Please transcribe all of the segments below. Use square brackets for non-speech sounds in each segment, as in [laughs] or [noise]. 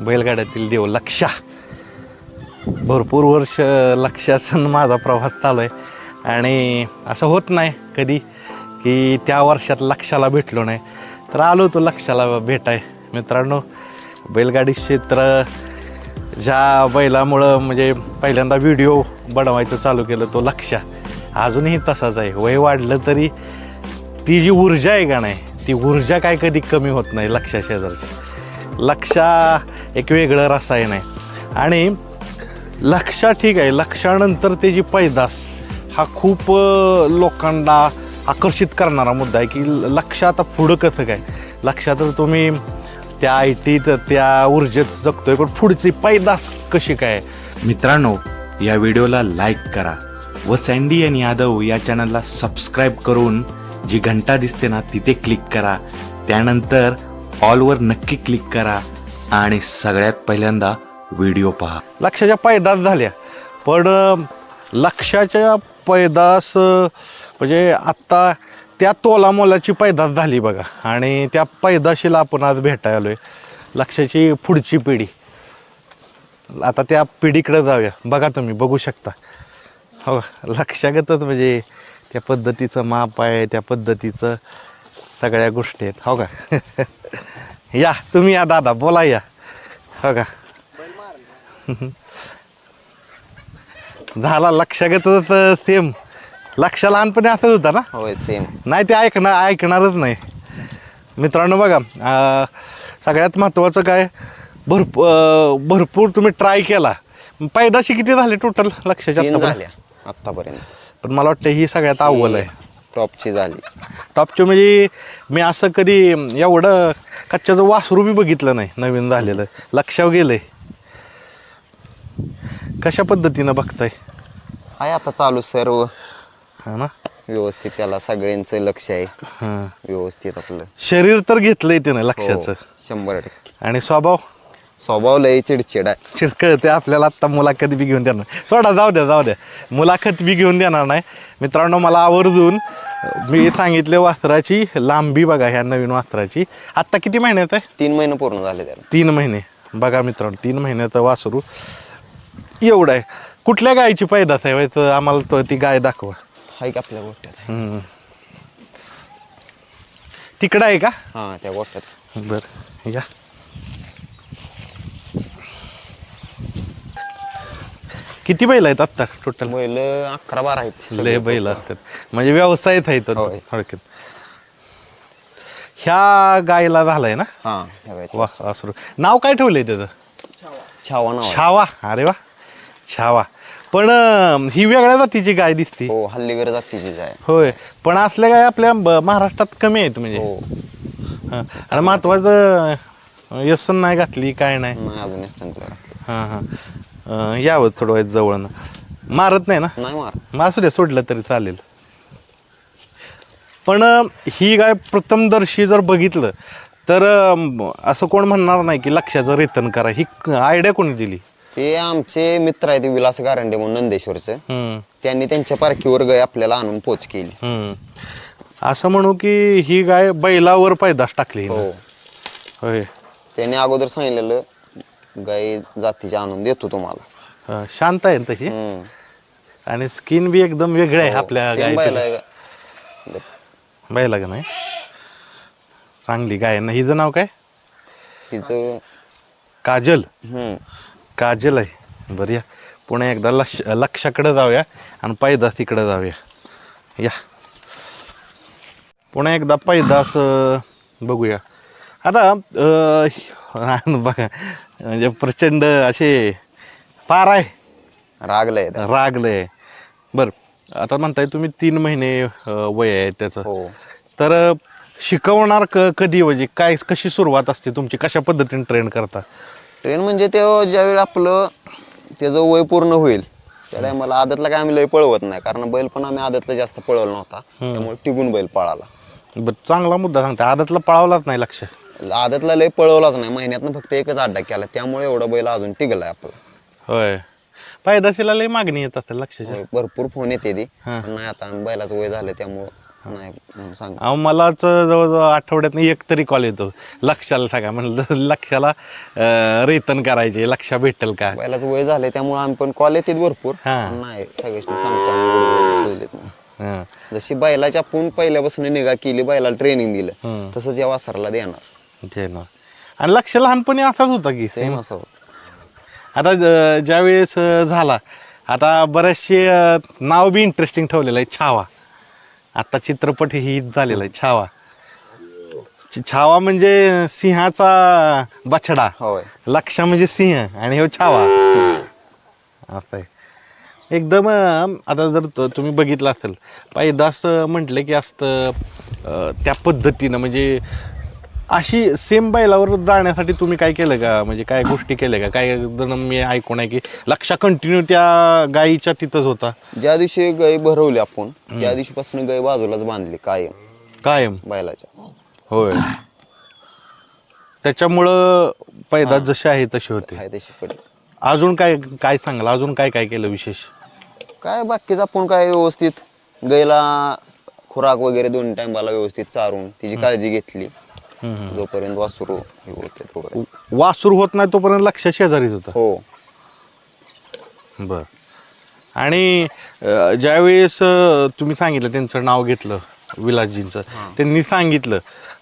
बैलगाड्यातील देव लक्षा. भरपूर वर्ष लक्षाचा माझा प्रवास चालू आहे. आणि असं होत नाही कधी की त्या वर्षात लक्षाला भेटलो नाही. तर आलो तो लक्षाला भेटाय. मित्रांनो बैलगाडी क्षेत्र ज्या बैलामुळं म्हणजे पहिल्यांदा व्हिडिओ बनवायचं चालू केलं तो लक्षा. अजूनही तसाच आहे. वय वाढलं तरी ती जी ऊर्जा आहे का नाही ती ऊर्जा काय कधी कमी होत नाही लक्षा शेजारची. लक्षा एक वेगळं रसायन आहे. आणि लक्षा ठीक आहे लक्षानंतर त्याची पैदास हा खूप लोकांना आकर्षित करणारा मुद्दा आहे की लक्ष आता पुढं कसं काय? लक्षात तुम्ही त्या आय टीत त्या ऊर्जेत जगतोय पण पुढची पैदास कशी काय? मित्रांनो या व्हिडिओला लाईक करा. व सँडी आणि यादव या चॅनलला सबस्क्राईब करून जी घंटा दिसते ना तिथे क्लिक करा. त्यानंतर ऑलवर नक्की क्लिक करा आणि सगळ्यात पहिल्यांदा व्हिडिओ पहा. लक्षाच्या पैदास झाल्या. पण लक्षाच्या पैदास म्हणजे आत्ता त्या तोलामोलाची पैदास झाली बघा. आणि त्या पैदाशीला आपण आज भेटायला आहे लक्षाची पुढची पिढी. आता त्या पिढीकडे जाऊया. बघा तुम्ही बघू शकता. हो लक्षागतच म्हणजे त्या पद्धतीचं माप आहे त्या पद्धतीचं सगळ्या गोष्टी आहेत. हो का? [laughs] या तुम्ही या दादा बोला या. हो का? [laughs] झाला लक्षागतच सेम लक्ष लहानपणी असंच होता ना? होय सेम नाही ते ऐकणार ऐकणारच नाही. मित्रांनो बघा सगळ्यात महत्त्वाचं काय? भरपूर भरपूर तुम्ही ट्राय केला. पैदाशी किती झाले टोटल लक्षाच्या तीन आत्तापर्यंत? पण मला वाटतं ही सगळ्यात अव्वल आहे. टॉपची झाली. टॉपचे म्हणजे मी असं कधी एवढं कच्च्याचं वासरू बी बघितलं नाही नवीन झालेलं. लक्षावर गेलंय. कशा पद्धतीनं बघताय? आहे आता चालू सर्व. हा ना? व्यवस्थित त्याला सगळ्यांचं लक्ष आहे. हां. व्यवस्थित आपलं. शरीर तर घेतलंय त्यानं लक्षाचं. हो, शंभर टक्के. आणि स्वभाव? स्वभाव लय चिडचिड आहे. चिर कळते आपल्याला आत्ता मुलाखत बी घेऊन देणार. सोडा जाऊ द्या जाऊ द्या मुलाखत बी घेऊन देणार नाही. मित्रांनो मला आवर्जून मी सांगितले वास्त्राची लांबी बघा ह्या नवीन वास्त्राची आत्ता किती महिन्यात आहे तीन महिने पूर्ण झाले त्याला. तीन महिने. बघा मित्रांनो तीन महिन्याचं वासरू एवढं आहे. कुठल्या गायची पैदास आहे? व्हायचं आम्हाला तो ती गाय दाखवा. हाय का आपल्या आहे? हम्म. तिकडं आहे का? हां त्या गोट्यात बर या. किती बैल आहेत आत्ता टोटल बैल अकरा बारा आहेत. लय. बैल असतात. म्हणजे व्यवसायच आहे तर होय. थोडक्यात. ह्या गायला झालाय ना? हां ह्या. वा वासरू नाव काय ठेवलंय त्याचं? छावा नाव आहे. छावा. अरे वा. छावा. पण अं, ही वेगळ्या जातीची गाय दिसते. हो हल्लीगर जातीची आहे होय. पण असल्या गाय आपल्या ब- महाराष्ट्रात कमी आहेत म्हणजे. हो. हं. आणि महत्वाचं अं, व्यसन नाही घातली काय नाही. नाही अजून संपलं हां हां. अं, यावं थोडं वेळ जवळनं. मारत नाही ना? नाही मार मग असू द्या सोडलं तरी चालेल. पण अं, ही गाय प्रथमदर्शी जर बघितलं तर अं, असं कोण म्हणणार नाही की लक्षाचं रेतन करा. ही आयडिया कोणी दिली? हे आमचे मित्र आहेत विलास गारंडे म्हणून नंदेश्वरचं. हम्म, त्यांनी त्यांच्या पारखीवर गाय आपल्याला आणून पोच केली. हम्म. असं म्हणू की ही गाय बैलावर पैदास टाकली हिनं. हो. होय. त्यांनी अगोदर सांगितलेलं गाय जातीची आणून देतो तुम्हाला. अं, शांत आहे ना तशी? हम्म. आणि स्किन बी एकदम वेगळे आहे हो, आपल्या same बैल आहे. का? बैला का नाही? चांगली गाय ना. हिचं नाव काय? हिचं काजल. हम्म. काजल आहे. बरं या. पुन्हा एकदा लक्ष लक्षाकडे जाऊया आणि पैदास तिकडे जाऊया. या. पुन्हा एकदा पैदास अं, बघूया. आता [laughs] बघा म्हणजे प्रचंड असे पार आहे. रागलंय. ते. रागले बरं आता म्हणताय तुम्ही तीन महिने वय आहे त्याचं. हो. तर शिकवणार क कधी म्हणजे काय कशी सुरुवात असते तुमची? कशा पद्धतीने ट्रेन करता? ट्रेन म्हणजे ते ज्यावेळी आपलं त्याचं वय पूर्ण होईल त्या मला आदतला काय आम्ही लय पळवत नाही. कारण बैल पण आम्ही आदतला जास्त पळवला नव्हता. त्यामुळे टिकून बैल पळाला. चांगला मुद्दा सांगता आदतला पळावलाच नाही लक्ष. आदतला लय पळवलाच नाही. महिन्यातनं फक्त एकच अड्डा केला. त्यामुळे एवढा बैल अजून टिकलाय आपला. होय. पैदाशीला लय मागणी येत असेल लक्षाच्या भरपूर फोन येते ती. हा. पण नाही आता बैलाचं वय झालं त्यामुळं नाही म्हणून सांग अहो मलाच जवळजवळ आठवड्यात एक तरी कॉल येतो. लक्षाला सांगा म्हणलं [laughs] लक्षाला अं, रेतन करायचे लक्षा भेटेल का? बैलाचं वय झालंय त्यामुळे आम्ही पण कॉल येतात भरपूर. हा. पण नाही सगळ्यांनी सांगतो आम्ही म्हणून. हं, जशी बैलाची आपण पहिल्यापासून निगा केली बैलाला ट्रेनिंग दिलं हं. तसंच या वासराला देणार. ते ना आणि लक्ष लहानपणी असाच होता की सेम असं. आता ज- ज्यावेळेस अं, झाला आता बरेचसे अं, नाव बी इंटरेस्टिंग ठेवलेलं आहे छावा. आता चित्रपट ही झालेला आहे छावा. छ- छावा म्हणजे सिंहाचा बछडा. होय. लक्षा म्हणजे सिंह आणि हो छावा. असं आहे. एकदम अं, आता जर त- तुम्ही बघितलं असेल पैदास म्हटलं की असतं अं, त्या पद्धतीनं म्हणजे अशी सेम बैलावर जाण्यासाठी तुम्ही काय केलं का? म्हणजे काय गोष्टी केल्या का? काय जण मी ऐकून आहे की लक्षा कंटिन्यू त्या गायीच्या तिथंच होता? ज्या दिवशी गाय भरवली आपण त्या दिवशीपासून गाय बाजूलाच बांधली कायम. कायम. बैलाच्या. होय. त्याच्यामुळं पैदास जसे आहे तसे होते. तशी पडली. अजून काय काय सांगाल? अजून काय काय केलं विशेष? काय बाकीचं आपण काय व्यवस्थित गायला खुराक वगैरे दोन टायमाला व्यवस्थित चारून तिची काळजी घेतली. जोपर्यंत वासरू हे होते तोपर्यंत. वासूर होत नाही तोपर्यंत लक्ष शेजारीच होता. हो. बर. आणि अं, ज्यावेळेस अं, तुम्ही सांगितलं त्यांचं नाव घेतलं विलासजींचं. त्यांनी सांगितलं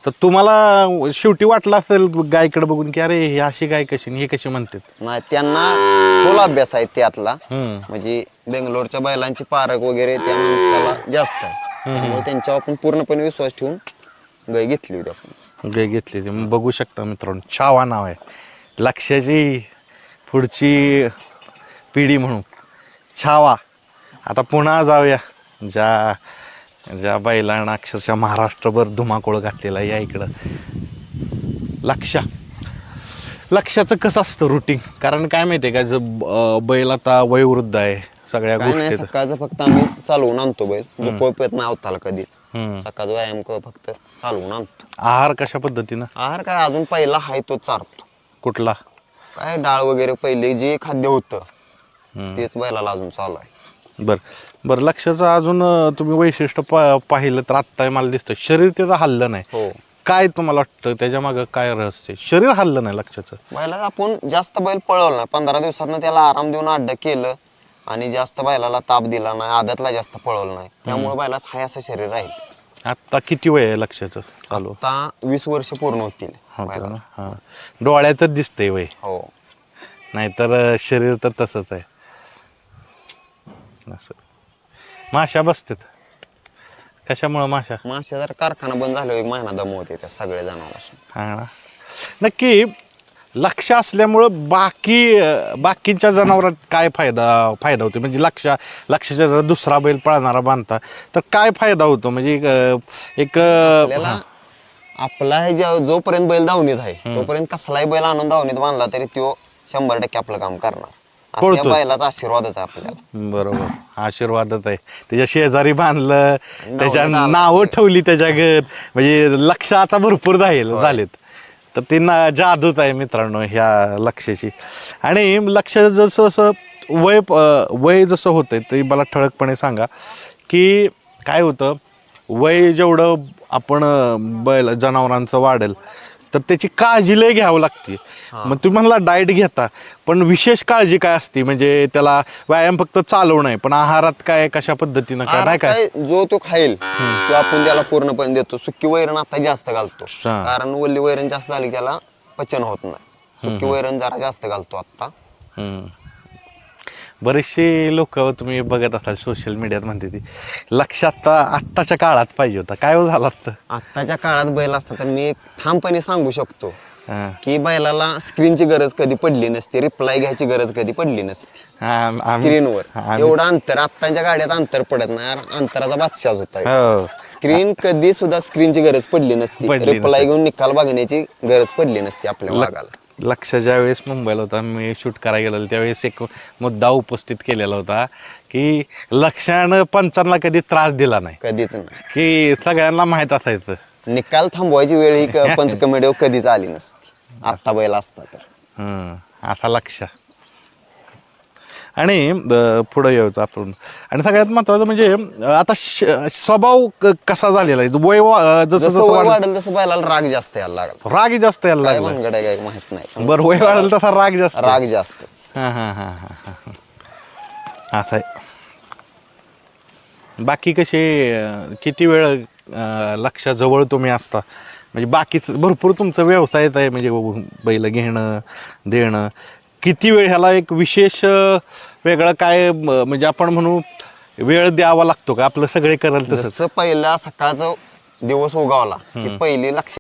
तर तुम्हाला शेवटी वाटलं असेल गायकडे बघून की अरे हे अशी गाय कशी आणि हे कशी म्हणतात? नाही त्यांना खोल अभ्यास आहे त्यातला. हम्म, म्हणजे बेंगलोरच्या बैलांची पारख वगैरे त्या माणसाला जास्त आहे. त्यामुळे त्यांच्यावर आपण पूर्णपणे विश्वास ठेवून गाय घेतली होती आपण. गाय घेतलेली मग बघू शकता मित्रांनो. छावा नाव आहे. लक्षाची पुढची पिढी म्हणून. छावा. आता पुन्हा जाऊया. ज्या ज्या बैलांना अक्षरशः महाराष्ट्रभर धुमाकूळ घातलेला या इकडं. लक्ष. लक्षाचं कसं असतं रुटीन कारण काय माहिती आहे का जर बैल आता वयोवृद्ध आहे. सगळ्या काय नाही गोष्टी सकाळचं फक्त आम्ही चालवून आणतो बैल. झोपव पेत नाही अवताला कधीच. सकाळचा व्यायाम क- फक्त चालवून आणतो. आहार कशा पद्धतीनं? आहार काय अजून पहिला हाय तो चारतो. कुठला? काय डाळ वगैरे पहिले जे खाद्य होतं. तेच बैलाला अजून चालू आहे. बर. बर लक्षाचं अजून अं, तुम्ही वैशिष्ट्य पा- पाहिलं तर आत्ता मला दिसतं शरीर त्याचं हल्लं नाही. हो. काय तुम्हाला वाटतं? त्याच्या मागं काय रहस्य आहे? शरीर हल्लं नाही लक्षाचं. बैला आपण जास्त बैल पळवलं नाही. पंधरा दिवसानं त्याला आराम देऊन अड्डा केलं आणि जास्त बैलाला ताप दिला नाही आदतला जास्त पळवलं नाही. त्यामुळे बैलाच हाय असं शरीर राहील आत्ता किती वय आहे लक्षाचं चालू? आता वीस वर्ष पूर्ण होतील हो बैलाला. हा. डोळ्यातच दिसतंय वय. हो. नाहीतर अं, शरीर तर तसंच आहे. असं. माशा बसतात. कशामुळं माशा मासे जर कारखाना बंद झाल्यावर एक महिना दमवते त्या सगळे जनावर नक्की लक्ष असल्यामुळं बाकी बाकीच्या जनावरात काय फायदा फायदा होतो म्हणजे लक्ष लक्षाच्या जर दुसरा बैल पळणारा बांधता तर काय फायदा होतो? म्हणजे एक, आपल्याला आपला हे ज्या- जोपर्यंत बैल धावणीत आहे तोपर्यंत कसलाही बैल आणून धावणीत बांधला तरी तो शंभर टक्के आपलं काम करणार. असं या पळतोच. बैलाचा आशीर्वादच आहे आपल्याला. बरोबर. आशीर्वादच आहे. त्याच्या शेजारी बांधलं त्याच्या. नावं ठेवली. त्याच्या गत. म्हणजे लक्ष आता भरपूर झाले झालेत. तर त्यांना ना जादूच आहे मित्रांनो ह्या लक्षाची. आणि लक्ष जसं जसं वय वय जसं होतंय ते मला ठळकपणे सांगा की काय होतं वय जेवढं आपण बैल जनावरांचं वाढेल तर त्याची काळजी लय घ्यावं लागते. मग तुम्ही म्हणला डाएट घेता. पण विशेष काळजी काय असते? म्हणजे त्याला व्यायाम फक्त चालवणं आहे पण आहारात काय कशा पद्धतीनं काय नाही काय? काय जो तो खाईल तो आपण त्याला पूर्णपणे देतो. सुकी वैरण आता जास्त घालतो. कारण वल्ली वैरण जास्त झाली की त्याला पचन होत नाही. सुकी वैरण जरा जास्त घालतो आता. हम्म. बरेचसे लोक तुम्ही बघत असाल सोशल मीडियात म्हणते ती. लक्ष आता आत्ताच्या काळात पाहिजे होता. काय हो झाला आत्ताच्या काळात बैल असता तर मी ठामपणे सांगू शकतो हा. की बैलाला स्क्रीनची गरज कधी पडली नसते रिप्लाय घ्यायची गरज कधी पडली नसते. आम्ही- स्क्रीनवर आम्ही- एवढं अंतर आत्ताच्या गाड्यात अंतर पडत नाही. अंतराचा बादशाच होता हो. स्क्रीन कधी सुद्धा स्क्रीनची गरज पडली नसती. पडली रिप्लाय. घेऊन निकाल बघण्याची गरज पडली नसती आपल्या भागाला लक्ष ज्या वेळेस मुंबईला होता मी शूट करायला गेलो त्यावेळेस एक मुद्दा उपस्थित केलेला होता की लक्षानं पंचांना कधी त्रास दिला नाही. कधीच नाही. की सगळ्यांना माहीत असायचं. निकाल थांबवायची वेळ ही क- [laughs] पंचकमेडीवर कधीच आली नसती. आत्ता बैल असता तर. हम्म, असा लक्ष. आणि पुढं यायचं आपण. आणि सगळ्यात महत्वाचं म्हणजे आता स्वभाव कसा झालेला आहे? वय जसं जसं वाढेल तसं बैलाला राग जास्त यायला लागला. राग जास्त यायला लागला. माहीत नाही. बरं वय वाढेल तसा राग जास्त. राग जास्तच. हा हा हा हा हा. हा असं आहे. बाकी कसे किती वेळ अं, लक्षाजवळ तुम्ही असता? म्हणजे बाकीच भरपूर तुमचं व्यवसायच आहे म्हणजे बैल घेणं देणं. किती वेळ ह्याला एक विशेष वेगळं काय म्हणजे आपण म्हणू वेळ द्यावा लागतो का? आपलं सगळे कराल तसं जसं पहिला सकाळचं दिवस उगावला की पहिली लक्ष